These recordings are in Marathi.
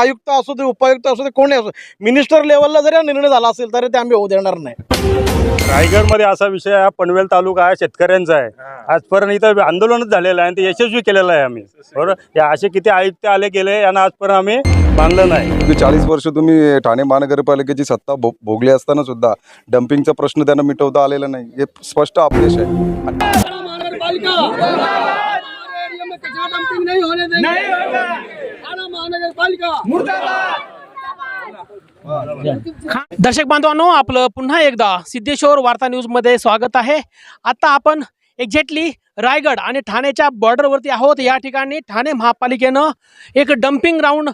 आयुक्त असू दे उपायुक्त असू दे कोणी असो मिनिस्टर लेवलला जरी हा निर्णय झाला असेल तरी ते आम्ही होऊ देणार नाही. रायगडमध्ये असा विषय हा पनवेल तालुका आहे शेतकऱ्यांचा आहे. आजपर्यंत इथं आंदोलनच झालेलं आहे आणि ते यशस्वी केलेलं आहे आम्ही. बरोबर? या असे किती आयुक्त आले गेले यांना आजपर्यंत आम्ही मानलं नाही. चाळीस वर्ष तुम्ही ठाणे महानगरपालिकेची सत्ता भो भोगली असताना सुद्धा डम्पिंगचा प्रश्न त्यांना मिटवता आलेला नाही. हे स्पष्ट अपयश आहे. महानगरपालिका. हमारे एरिया में कचरा डंपिंग नहीं होने देंगे नहीं होगा थाना महानगरपालिका दर्शक बांधवांनो आपलं पुन्हा एकदा सिद्धेश्वर वार्ता न्यूजमध्ये स्वागत आहे. आता आपण एक्झॅक्टली रायगड आणि ठाण्याच्या बॉर्डरवरती आहोत. या ठिकाणी ठाणे महापालिकेनं एक डम्पिंग ग्राउंड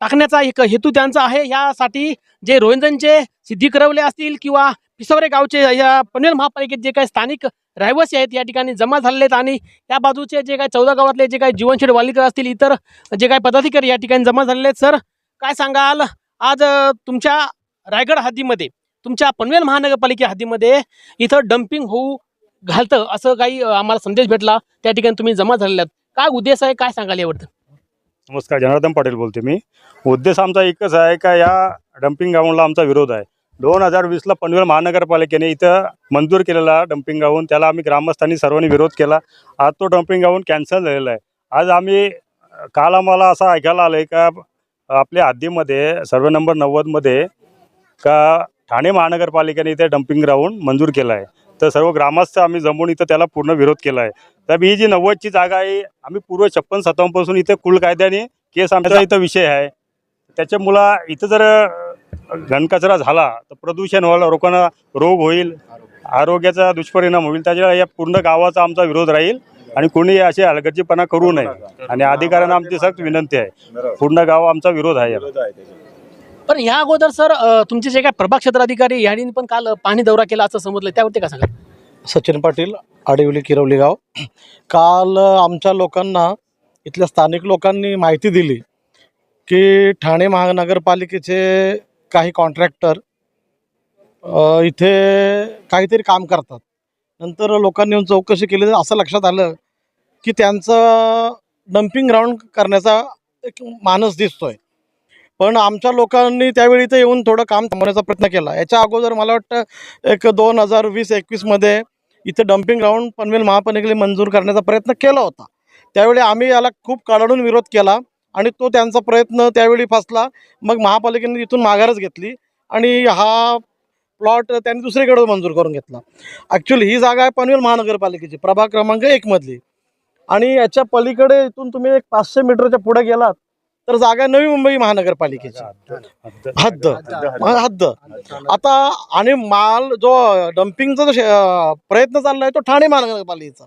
टाकण्याचा एक हेतू त्यांचा आहे. यासाठी जे रोहिंजनचे सिद्धी करवले असतील किंवा पिसवरे गावचे या पनवेल महापालिकेत जे काही स्थानिक रहिवासी आहेत या ठिकाणी जमा झालेले आहेत आणि या बाजूचे जे काही चौदा गावातले जे काही जीवनशेठ वालिकर असतील इतर जे काही पदाधिकारी या ठिकाणी जमा झालेले आहेत. सर काय सांगाल? आज तुमच्या रायगड हद्दीमध्ये तुमच्या पनवेल महानगरपालिके हद्दीमध्ये इथं डम्पिंग होऊ घालतं असं काही आम्हाला संदेश भेटला. त्या ठिकाणी तुम्ही जमा झालेल्या काय उद्देश आहे काय सांगाल यावरती नमस्कार जनार्दन पाटील बोलते मी. उद्देश आमचा एकच आहे का या डम्पिंग ग्राउंडला आमचा विरोध आहे. दोन हजार वीसला पनवेल महानगरपालिकेने इथं मंजूर केलेला डम्पिंग ग्राउंड त्याला आम्ही ग्रामस्थांनी सर्वांनी विरोध केला. आज तो डम्पिंग ग्राउंड कॅन्सल झालेला आहे. आज आम्ही काल आम्हाला असं ऐकायला आलं आहे का आपल्या हद्दीमध्ये सर्वे नंबर नव्वदमध्ये का ठाणे महानगरपालिकेने इथे डम्पिंग ग्राउंड मंजूर केला आहे. तर सर्व ग्रामस्थ आम्ही जमून इथं त्याला पूर्ण विरोध केला आहे. तर ही जी नव्वदची जागा आहे आम्ही पूर्व छप्पन सत्तावन्नपासून इथे कुल कायद्याने केस आमचा इथं विषय आहे. त्याच्यामुळं इथं जर घनकचरा झाला तर प्रदूषण व्हायला लोकांना रोग होईल आरोग्याचा दुष्परिणाम होईल त्याच्या या पूर्ण गावाचा आमचा विरोध राहील आणि कोणी असे हलगर्जीपणा करू नये. आणि अधिकाऱ्यांना आमची सक्त विनंती आहे. पूर्ण गाव आमचा विरोध आहे. पण ह्या अगोदर सर तुमचे जे काही प्रभाग क्षेत्र अधिकारी यांनी पण काल पाणी दौरा केला असं समजलं त्यावरती काय सांगाल? सचिन पाटील आडिवली किरवली गाव. काल आमच्या लोकांना इथल्या स्थानिक लोकांनी माहिती दिली की ठाणे महानगरपालिकेचे काही कॉन्ट्रॅक्टर इथे काहीतरी काम करतात. नंतर लोकांनी येऊन चौकशी केली. तर असं लक्षात आलं की त्यांचं डम्पिंग ग्राउंड करण्याचा एक मानस दिसतोय. पण आमच्या लोकांनी त्यावेळी इथे येऊन थोडं काम थांबवण्याचा प्रयत्न केला. याच्या अगोदर मला वाटतं एक दोन हजार वीस एकवीसमध्ये इथं डम्पिंग ग्राउंड पनवेल महापालिकेने मंजूर करण्याचा प्रयत्न केला होता. त्यावेळी आम्ही याला खूप कडाडून विरोध केला. आणि तो त्यांचा प्रयत्न त्यावेळी फसला. मग महापालिकेने तिथून माघारच घेतली आणि हा प्लॉट त्यांनी दुसरीकडे मंजूर करून घेतला. ॲक्च्युली ही जागा आहे पनवेल महानगरपालिकेची प्रभाग क्रमांक एकमधली आणि याच्या पलीकडे इथून तुम्ही एक पाचशे मीटरच्या पुढे गेलात तर जागा आहे नवी मुंबई महानगरपालिकेची. हद्द. हद्द. आता आणि माल जो डम्पिंगचा जो प्रयत्न चालला प्रयत्न चाललाय तो ठाणे महानगरपालिकेचा.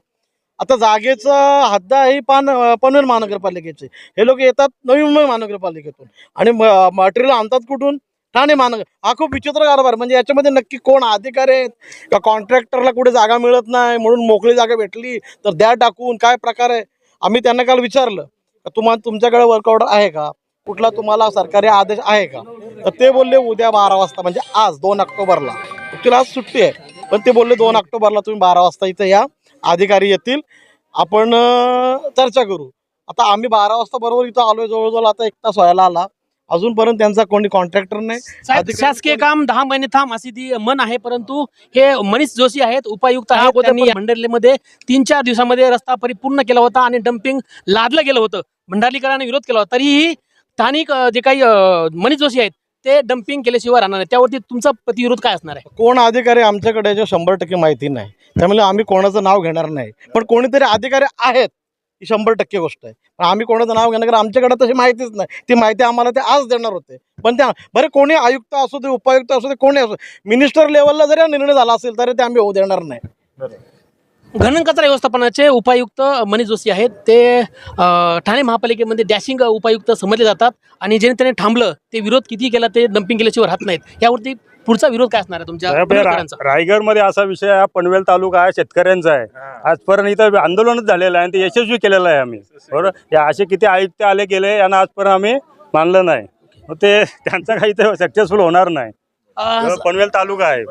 आता जागेचा हद्दा ही पान पनवेल महानगरपालिकेचे. हे लोक येतात नवी मुंबई महानगरपालिकेतून. आणि मटेरियल आणतात कुठून? ठाणे महानगर. हा खूप विचित्र कारभार. म्हणजे याच्यामध्ये नक्की कोण अधिकारी आहेत? का कॉन्ट्रॅक्टरला कुठे जागा मिळत नाही? म्हणून मोकळी जागा भेटली. तर द्या टाकून. काय प्रकार आहे? आम्ही त्यांना काल विचारलं. का तुम्हाला तुमच्याकडे वर्कआउट आहे का? कुठला तुम्हाला सरकारी आदेश आहे का? तर ते बोलले उद्या बारा वाजता. म्हणजे आज दोन ऑक्टोबरला. ॲक्च्युली आज सुट्टी आहे. पण ते बोलले दोन ऑक्टोबरला तुम्ही बारा वाजता इथं या. अधिकारी येतील. आपण चर्चा करू. आता आम्ही बारा वाजता बरोबर इथं आलोय जवळजवळ आता एक तास व्हायला आला. अजूनपर्यंत त्यांचा कोणी कॉन्ट्रॅक्टर नाही. शासकीय काम दहा महिने थांब अशी ती मन आहे परंतु हे मनीष जोशी आहेत उपायुक्त मंडळीमध्ये तीन चार दिवसामध्ये रस्ता परिपूर्ण केला होता आणि डम्पिंग लादलं गेलं होतं. भंडारीकरांनी विरोध केला होता. तरीही स्थानिक जे काही मनीष जोशी आहेत ते डम्पिंग केल्याशिवाय राहणार नाही. त्यावरती तुमचा प्रतिविरोध काय असणार आहे? कोण अधिकारी आमच्याकडे याच्या शंभर टक्के माहिती नाही. त्यामुळे आम्ही कोणाचं नाव घेणार नाही. पण कोणीतरी अधिकारी आहेत ही शंभर टक्के गोष्ट आहे. पण आम्ही कोणाचं नाव घेणार कारण आमच्याकडे तशी माहितीच नाही. ती माहिती आम्हाला ते आज देणार होते. पण त्या बरं कोणी आयुक्त असू दे उपायुक्त असू दे कोणी असू मिनिस्टर लेवलला जरी हा निर्णय झाला असेल तरी ते आम्ही होऊ देणार नाही. घनन कचरा व्यवस्थापनाचे उपायुक्त मनीष जोशी आहेत. ते ठाणे महापालिकेमध्ये डॅशिंग उपायुक्त समजले जातात आणि ज्याने त्याने थांबलं ते विरोध किती केला ते डम्पिंग केल्याशिवाय राहत नाहीत. यावरती पुढचा विरोध काय असणार आहे तुमच्या हे? रायगडमध्ये असा विषय हा पनवेल तालुका आहे शेतकऱ्यांचा आहे. आजपर्यंत इथं आंदोलनच झालेलं आहे आणि ते यशस्वी केलेलं आहे आम्ही. बरोबर? या असे किती आयुक्त आले गेले यांना आजपर्यंत आम्ही मानलं नाही. मग ते त्यांचं काही ते सक्सेसफुल होणार नाही. अ, पनवेल तालुका आहे.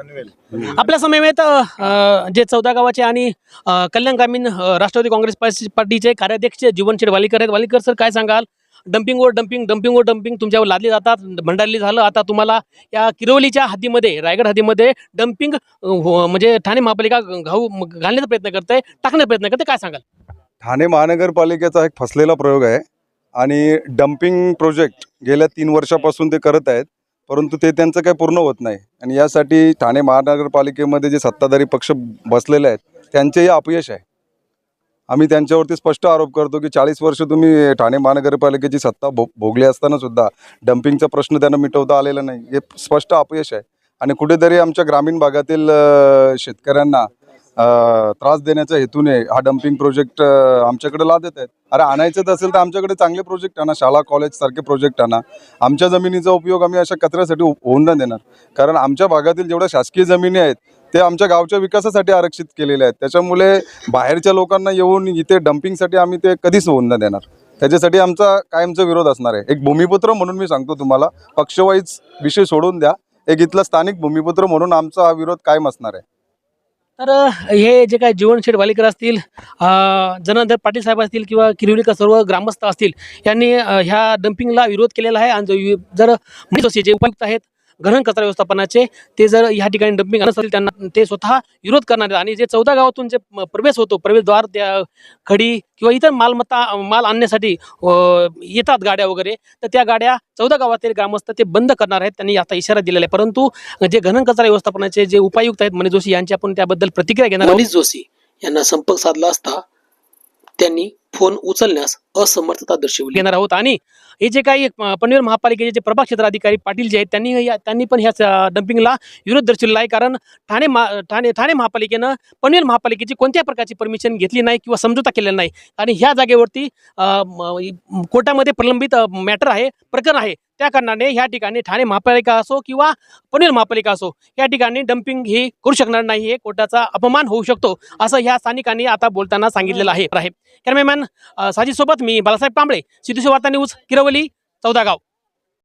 आपल्या समवेत अ, जे चौदा गावाचे आणि अ, कल्याण ग्रामीण अ, राष्ट्रवादी काँग्रेस पार्टी- पार्टीचे कार्याध्यक्ष जीवनशेठ वालीकर आहेत. वालीकर सर काय सांगाल? डम्पिंगवर डम्पिंग डम्पिंगवर डम्पिंग तुमच्यावर लादली जातात भंडारली झालं. आता तुम्हाला या किरवलीच्या हद्दीमध्ये रायगड हद्दीमध्ये डम्पिंग म्हणजे ठाणे महापालिका घाऊ घालण्याचा प्रयत्न करते टाकण्याचा प्रयत्न करते काय सांगाल? ठाणे महानगरपालिकेचा एक फसलेला प्रयोग आहे आणि डम्पिंग प्रोजेक्ट गेल्या तीन वर्षापासून ते करत आहेत. परंतु ते त्यांचं काही पूर्ण होत नाही. आणि यासाठी ठाणे महानगरपालिकेमध्ये जे सत्ताधारी पक्ष बसलेले आहेत त्यांचेही अपयश आहे. आम्ही त्यांच्यावरती स्पष्ट आरोप करतो की चाळीस वर्ष तुम्ही ठाणे महानगरपालिकेची सत्ता भो भोगली असतानासुद्धा डम्पिंगचा प्रश्न त्यांना मिटवता आलेला नाही. हे स्पष्ट अपयश आहे. आणि कुठेतरी आमच्या ग्रामीण भागातील शेतकऱ्यांना त्रास देण्याच्या हेतूने हा डम्पिंग प्रोजेक्ट आमच्याकडे लादत आहेत. अरे आणायचंच असेल तर आमच्याकडे चांगले प्रोजेक्ट आणा शाळा कॉलेज सारखे प्रोजेक्ट आणा. आमच्या जमिनीचा उपयोग आम्ही अशा कचऱ्यासाठी होऊन नाही देणार. कारण आमच्या भागातील जेवढ्या शासकीय जमिनी आहेत ते आमच्या गावच्या विकासासाठी आरक्षित केलेले आहेत. त्याच्यामुळे बाहेरच्या लोकांना येऊन इथे डम्पिंगसाठी आम्ही ते कधीच होऊन नाही देणार. त्याच्यासाठी आमचा कायमचा विरोध असणार आहे. एक भूमिपुत्र म्हणून मी सांगतो तुम्हाला पक्षवाईज विषय सोडून द्या. एक इथला स्थानिक भूमिपुत्र म्हणून आमचा हा विरोध कायम असणार आहे. तर हे जे काय जीवनशेठ वालेकर असतील अ, जनार्दन पाटील साहेब असतील किंवा किरवलीकर सर्व ग्रामस्थ असतील यांनी ह्या डम्पिंगला विरोध केलेला आहे. आणि जो वि- जर जे उपायुक्त आहेत घन कचरा व्यवस्थापनाचे ते जर ह्या ठिकाणी डम्पिंग असतील त्यांना ते स्वतः विरोध करणार आणि जे चौदा गावातून जे प्रवेश होतो प्रवेशद्वार त्या खडी किंवा इतर मालमत्ता माल आणण्यासाठी येतात गाड्या वगैरे तर त्या गाड्या चौदा गावातील ग्रामस्थ ते बंद करणार आहेत त्यांनी आता इशारा दिलेला आहे. परंतु जे घन कचरा व्यवस्थापनाचे जे उपायुक्त आहेत मनीष जोशी यांची आपण त्याबद्दल प्रतिक्रिया घेणार मनीष जोशी यांना संपर्क साधला असता त्यांनी फोन उचलण्यास असमर्थता दर्शवली. येणार आहोत. आणि हे जे काही पनवेल महापालिकेचे जे प्रभाग क्षेत्र अधिकारी पाटील जे आहेत त्यांनी या- त्यांनी पण ह्या डम्पिंगला विरोध दर्शवला आहे. कारण ठाणे मा ठाणे ठाणे महापालिकेनं पनवेल महापालिकेची कोणत्या प्रकारची परमिशन घेतली नाही किंवा समजोता केलेला नाही. आणि ह्या जागेवरती कोर्टामध्ये प्रलंबित मॅटर आहे प्रकरण आहे. त्या कारणाने ह्या ठिकाणी ठाणे महापालिका असो किंवा पनवेल महापालिका असो या ठिकाणी डम्पिंग ही करू शकणार नाही हे कोर्टाचा अपमान होऊ शकतो असं ह्या स्थानिकांनी आता बोलताना सांगितलेलं आहे. कॅमेरामॅन साजीसोबत मी बालासाहेब कांबळे सिद्धेश्वर वार्ता न्यूज किरवली चौदा गाव.